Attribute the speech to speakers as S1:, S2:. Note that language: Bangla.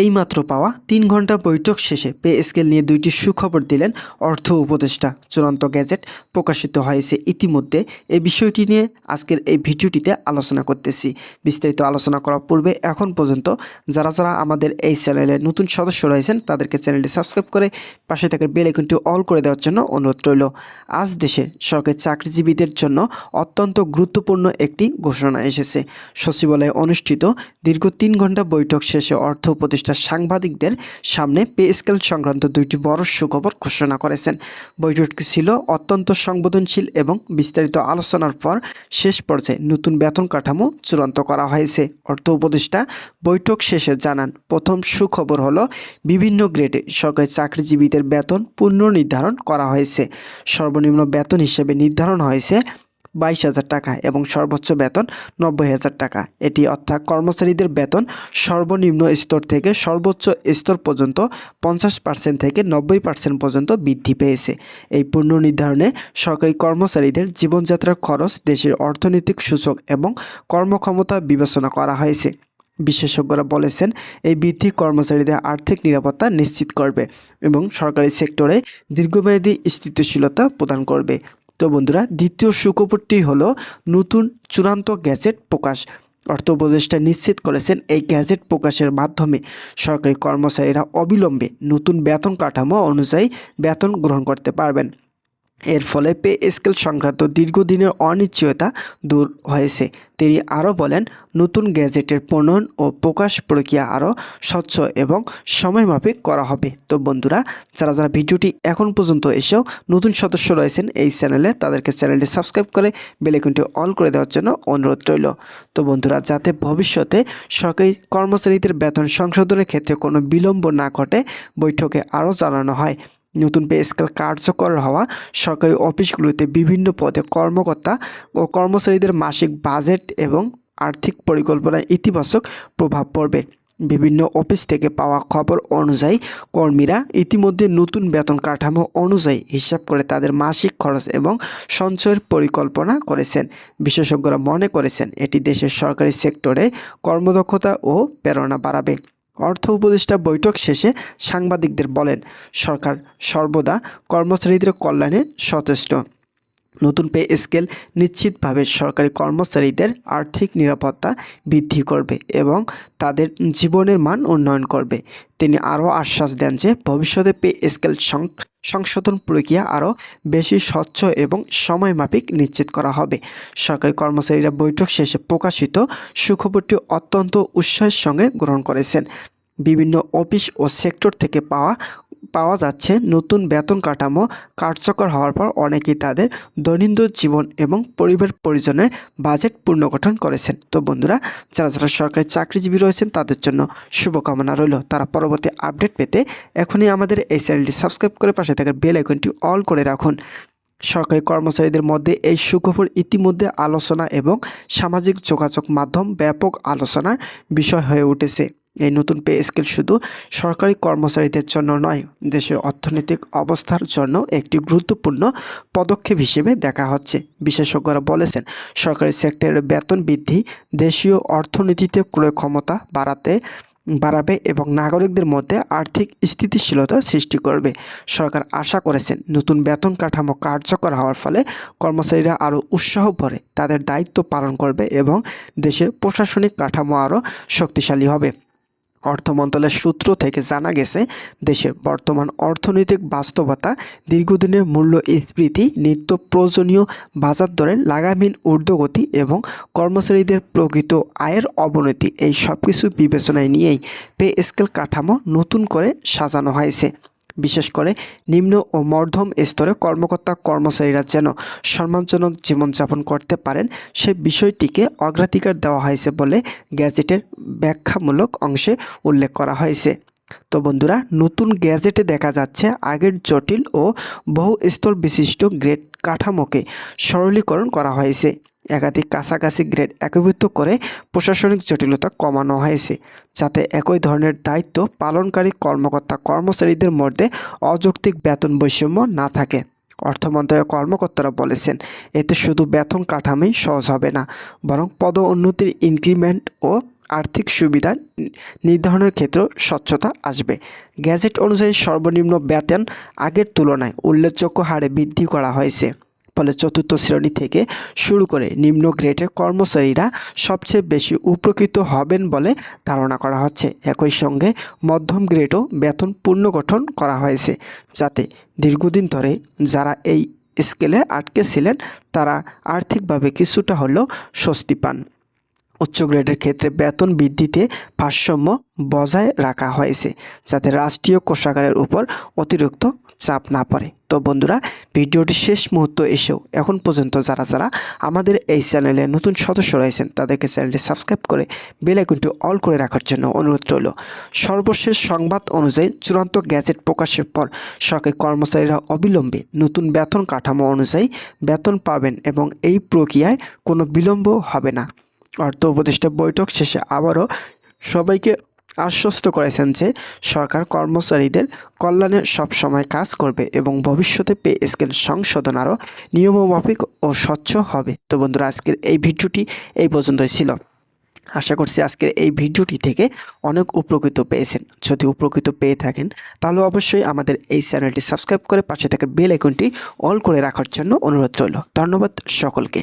S1: এইমাত্র পাওয়া তিন ঘণ্টা বৈঠক শেষে পে স্কেল নিয়ে দুইটি সুখবর দিলেন অর্থ উপদেষ্টা। চূড়ান্ত গ্যাজেট প্রকাশিত হয়েছে ইতিমধ্যে। এই বিষয়টি নিয়ে আজকের এই ভিডিওটিতে আলোচনা করতেছি। বিস্তারিত আলোচনা করার পূর্বে এখন পর্যন্ত যারা যারা আমাদের এই চ্যানেলে নতুন সদস্য রয়েছেন, তাদেরকে চ্যানেলটি সাবস্ক্রাইব করে পাশে থাকা বেল আইকনটি অল করে দেওয়ার জন্য অনুরোধ রইল। আজ দেশে সরকারি চাকরিজীবীদের জন্য অত্যন্ত গুরুত্বপূর্ণ একটি ঘোষণা এসেছে। সচিবালয়ে অনুষ্ঠিত দীর্ঘ তিন ঘণ্টা বৈঠক শেষে অর্থ উপদেষ্টা সাংবাদিকদের সামনে পে স্কেল সংক্রান্ত দুইটি বড় সুখবর ঘোষণা করেছেন। বৈঠকটি ছিল অত্যন্ত সংবেদনশীল এবং বিস্তারিত আলোচনার পর শেষ পর্যায়ে নতুন বেতন কাঠামো চূড়ান্ত করা হয়েছে। অর্থ উপদেষ্টা বৈঠক শেষে জানান, প্রথম সুখবর হলো, বিভিন্ন গ্রেডে সরকারি চাকরিজীবীদের বেতন পুনর্নির্ধারণ করা হয়েছে। সর্বনিম্ন বেতন হিসেবে নির্ধারণ হয়েছে বাইশ হাজার টাকা এবং সর্বোচ্চ বেতন নব্বই হাজার টাকা। এটি অর্থাৎ কর্মচারীদের বেতন সর্বনিম্ন স্তর থেকে সর্বোচ্চ স্তর পর্যন্ত পঞ্চাশ পার্সেন্ট থেকে নব্বই পার্সেন্ট পর্যন্ত বৃদ্ধি পেয়েছে। এই পুনর্নির্ধারণে সরকারি কর্মচারীদের জীবনযাত্রার খরচ, দেশের অর্থনৈতিক সূচক এবং কর্মক্ষমতা বিবেচনা করা হয়েছে। বিশেষজ্ঞরা বলেছেন, এই বৃদ্ধি কর্মচারীদের আর্থিক নিরাপত্তা নিশ্চিত করবে এবং সরকারি সেক্টরে দীর্ঘমেয়াদী স্থিতিশীলতা প্রদান করবে। তো বন্ধুরা, দ্বিতীয় সুখবরটি হলো নতুন চূড়ান্ত গ্যাজেট প্রকাশ। অর্থ উপদেষ্টা নিশ্চিত করেছেন এই গ্যাজেট প্রকাশের মাধ্যমে সরকারি কর্মচারীরা অবিলম্বে নতুন বেতন কাঠামো অনুযায়ী বেতন গ্রহণ করতে পারবেন। এর ফলে পে স্কেল সংক্রান্ত দীর্ঘদিনের অনিশ্চয়তা দূর হয়েছে। তিনি আরও বলেন, নতুন গ্যাজেটের প্রণয়ন ও প্রকাশ প্রক্রিয়া আরও স্বচ্ছ এবং সময়মাফিক করা হবে। তো বন্ধুরা, যারা যারা ভিডিওটি এখন পর্যন্ত এসেও নতুন সদস্য রয়েছেন, এই চ্যানেলে তাদেরকে চ্যানেলটি সাবস্ক্রাইব করে বেলাইকনটি অল করে দেওয়ার জন্য অনুরোধ রইল। তো বন্ধুরা, যাতে ভবিষ্যতে সরকারি কর্মচারীদের বেতন সংশোধনের ক্ষেত্রে কোনো বিলম্ব না ঘটে, বৈঠকে আরও জানানো হয়। নতুন পে স্কেল কার্যকর হওয়া সরকারি অফিসগুলোতে বিভিন্ন পদে কর্মকর্তা ও কর্মচারীদের মাসিক বাজেট এবং আর্থিক পরিকল্পনায় ইতিবাচক প্রভাব পড়বে। বিভিন্ন অফিস থেকে পাওয়া খবর অনুযায়ী কর্মীরা ইতিমধ্যে নতুন বেতন কাঠামো অনুযায়ী হিসাব করে তাদের মাসিক খরচ এবং সঞ্চয়ের পরিকল্পনা করেছেন। বিশেষজ্ঞরা মনে করেছেন, এটি দেশের সরকারি সেক্টরে কর্মদক্ষতা ও প্রেরণা বাড়াবে। অর্থ উপদেষ্টা বৈঠক শেষে সাংবাদিকদের বলেন সরকার সর্বদা কর্মচারীদের কল্যাণে সচেষ্ট। নতুন পে স্কেল নিশ্চিতভাবে সরকারি কর্মচারীদের আর্থিক নিরাপত্তা বৃদ্ধি করবে এবং তাদের জীবনের মান উন্নয়ন করবে। তিনি আরও আশ্বাস দেন যে ভবিষ্যতে পে স্কেল সংশোধন প্রক্রিয়া আরও বেশি স্বচ্ছ এবং সময়মাফিক নিশ্চিত করা হবে। সরকারি কর্মচারীরা বৈঠক শেষে প্রকাশিত সুখবরটি অত্যন্ত উৎসাহের সঙ্গে গ্রহণ করেছেন। বিভিন্ন অফিস ও সেক্টর থেকে পাওয়া পাওয়া যাচ্ছে নতুন বেতন কাঠামো কার্যকর হওয়ার পর অনেকেই তাদের দৈনন্দিন জীবন এবং পরিবার পরিজনের বাজেট পুনর্গঠন করেছেন। তো বন্ধুরা, যারা যারা সরকারি চাকরিজীবী রয়েছেন, তাদের জন্য শুভকামনা রইল। তারা পরবর্তী আপডেট পেতে এখনই আমাদের এই চ্যানেলটি সাবস্ক্রাইব করে পাশে থাকা বেল আইকনটি অল করে রাখুন। সরকারি কর্মচারীদের মধ্যে এই সুখবর ইতিমধ্যে আলোচনা এবং সামাজিক যোগাযোগ মাধ্যম ব্যাপক আলোচনার বিষয় হয়ে উঠেছে। এই নতুন পে স্কেল শুধু সরকারি কর্মচারীদের জন্য নয়, দেশের অর্থনৈতিক অবস্থার জন্য একটি গুরুত্বপূর্ণ পদক্ষেপ হিসেবে দেখা হচ্ছে। বিশেষজ্ঞরা বলেছেন, সরকারি সেক্টরের বেতন বৃদ্ধি দেশীয় অর্থনীতিতে ক্রয় ক্ষমতা বাড়াতে, বাড়াবে এবং নাগরিকদের মধ্যে আর্থিক স্থিতিশীলতা সৃষ্টি করবে। সরকার আশা করেছেন, নতুন বেতন কাঠামো কার্যকর হওয়ার ফলে কর্মচারীরা আরও উৎসাহ ভরে তাদের দায়িত্ব পালন করবে এবং দেশের প্রশাসনিক কাঠামো আরও শক্তিশালী হবে। অর্থ মন্ত্রণালয়ের সূত্র থেকে জানা গেছে, দেশের বর্তমান অর্থনৈতিক বাস্তবতা, দীর্ঘদিনের মূল্য মূল্যস্ফীতি নিত্য প্রয়োজনীয় বাজার দরের লাগামহীন ঊর্ধ্বগতি এবং কর্মচারীদের প্রকৃত আয়ের অবনতি, এই সব কিছু বিবেচনায় নিয়েই পে স্কেল কাঠামো নতুন করে সাজানো হয়েছে। বিশেষ করে নিম্ন ও মধ্যম স্তরে কর্মকর্তা কর্মচারীরা যেন সম্মানজনক জীবনযাপন করতে পারেন, সে বিষয়টিকে অগ্রাধিকার দেওয়া হয়েছে বলে গ্যাজেটের ব্যাখ্যামূলক অংশে উল্লেখ করা হয়েছে। তো বন্ধুরা, নতুন গ্যাজেটে দেখা যাচ্ছে আগের জটিল ও বহু স্তর বিশিষ্ট গ্রেড কাঠামোকে সরলীকরণ করা হয়েছে। একাধিক কাছাকাছি গ্রেড একীভূত করে প্রশাসনিক জটিলতা কমানো হয়েছে, যাতে একই ধরনের দায়িত্ব পালনকারী কর্মকর্তা কর্মচারীদের মধ্যে অযৌক্তিক বেতন বৈষম্য না থাকে। অর্থ কর্মকর্তারা বলেছেন, এতে শুধু বেতন কাঠামোই সহজ হবে না, বরং পদ উন্নতির ইনক্রিমেন্ট ও আর্থিক সুবিধা নির্ধারণের ক্ষেত্রেও স্বচ্ছতা আসবে। গ্যাজেট অনুযায়ী সর্বনিম্ন বেতন আগের তুলনায় উল্লেখযোগ্য হারে বৃদ্ধি করা হয়েছে। ফলে চতুর্থ শ্রেণি থেকে শুরু করে নিম্ন গ্রেডের কর্মচারীরা সবচেয়ে বেশি উপকৃত হবেন বলে ধারণা করা হচ্ছে। একই সঙ্গে মধ্যম গ্রেডও বেতন পুনর্গঠন করা হয়েছে যাতে দীর্ঘদিন ধরে যারা এই স্কেলে আটকে ছিলেন, তারা আর্থিকভাবে কিছুটা হলেও স্বস্তি পান। উচ্চ গ্রেডের ক্ষেত্রে বেতন বৃদ্ধিতে ভারসাম্য বজায় রাখা হয়েছে যাতে রাষ্ট্রীয় কোষাগারের উপর অতিরিক্ত চাপ না পড়ে। তো বন্ধুরা, ভিডিওটি শেষ মুহূর্ত এসেও এখন পর্যন্ত যারা যারা আমাদের এই চ্যানেলে নতুন সদস্য রয়েছেন, তাদেরকে চ্যানেলটি সাবস্ক্রাইব করে বেল আইকনটি অল করে রাখার জন্য অনুরোধ রইল। সর্বশেষ সংবাদ অনুযায়ী চূড়ান্ত গ্যাজেট প্রকাশের পর সরকারি কর্মচারীরা অবিলম্বে নতুন বেতন কাঠামো অনুযায়ী বেতন পাবেন এবং এই প্রক্রিয়ায় কোনো বিলম্ব হবে না। অর্থ উপদেষ্টা বৈঠক শেষে আবারও সবাইকে আশ্বস্ত করেছেন যে সরকার কর্মচারীদের কল্যাণে সবসময় কাজ করবে এবং ভবিষ্যতে পে স্কেল সংশোধন আরও নিয়মমাফিক ও স্বচ্ছ হবে। তো বন্ধুরা, আজকের এই ভিডিওটি এই পর্যন্তই ছিল। আশা করছি আজকের এই ভিডিওটি থেকে অনেক উপকৃত পেয়েছেন। যদি উপকৃত পেয়ে থাকেন, তাহলে অবশ্যই আমাদের এই চ্যানেলটি সাবস্ক্রাইব করে পাশে থাকা বেল আইকনটি অল করে রাখার জন্য অনুরোধ রইল। ধন্যবাদ সকলকে।